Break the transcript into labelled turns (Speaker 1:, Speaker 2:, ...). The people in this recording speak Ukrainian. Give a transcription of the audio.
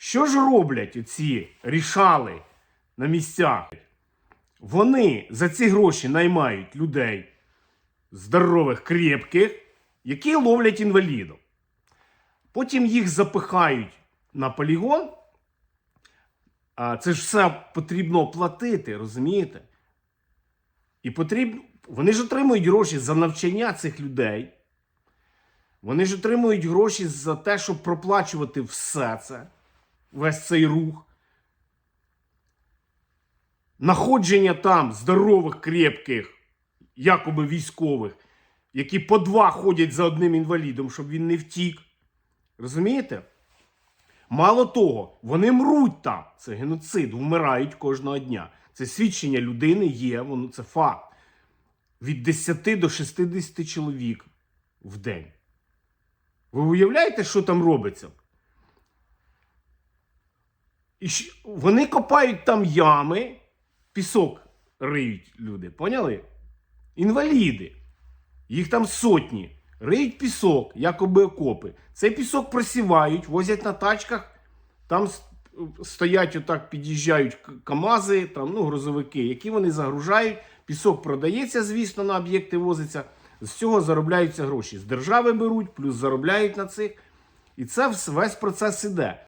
Speaker 1: Що ж роблять оці рішали на місцях? Вони за ці гроші наймають людей здорових, крепких, які ловлять інвалідів. Потім їх запихають на полігон. А це ж все потрібно платити, розумієте? І потрібно. Вони ж отримують гроші за навчання цих людей. Вони ж отримують гроші за те, щоб проплачувати все це, весь цей рух. Находження там здорових, крепких, якоби військових, які по два ходять за одним інвалідом, щоб він не втік. Розумієте? Мало того, вони мруть там. Це геноцид, вмирають кожного дня. Це свідчення людини є, воно це факт. Від 10 до 60 чоловік в день. Ви уявляєте, що там робиться? І вони копають там ями, пісок риють люди, поняли? Інваліди. Їх там сотні. Риють пісок, якоби окопи. Цей пісок просівають, возять на тачках. Там стоять отак, під'їжджають КАМАЗи, там, ну, грузовики, які вони загружають. Пісок продається, звісно, на об'єкти возиться. З цього заробляються гроші. З держави беруть, плюс заробляють на цих. І це весь процес іде.